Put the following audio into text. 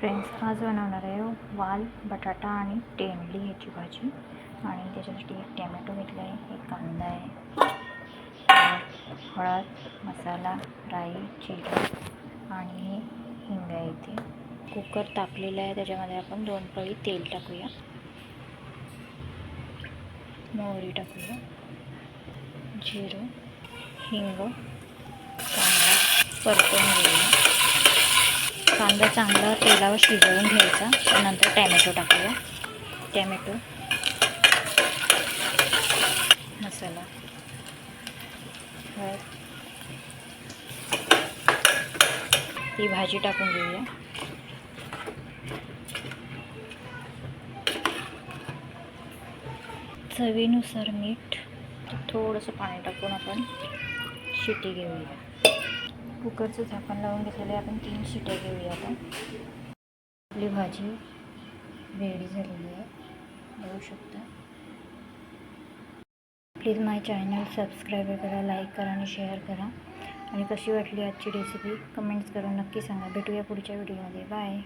Friends आज बनवणार आहे हो वाल बटाटा आणि टेंडली ह्याची भाजी. आणि त्याच्यासाठी एक टॅमॅटो घेतला आहे एक कांदा आहे हळद मसाला राई जिरं आणि हिंग आहे इथे. कुकर तापलेला आहे त्याच्यामध्ये आपण दोन पळी तेल टाकूया. मोहरी टाकूया. जिरं हिंग कांदा परतून घेऊया. कांदा चांगला तेलावर शिजवून घ्यायचा. त्यानंतर टॅमॅटो टाकूया टॅमॅटो. मसाला. हळद. ही भाजी टाकून घेऊया. चवीनुसार मीठ थोडंसं पाणी टाकून आपण शिटी घेऊया. कुकरचं झाकण लावून घेतलेले आपण तीन शिट्या घेऊया आता. आपली भाजी रेडी झालेली आहे. बघू शकता. प्लीज माय चॅनल सबस्क्राईब करा लाईक करा आणि शेअर करा. आणि कशी वाटली आजची रेसिपी कमेंट्स करून नक्की सांगा. भेटूया पुढच्या व्हिडिओमध्ये बाय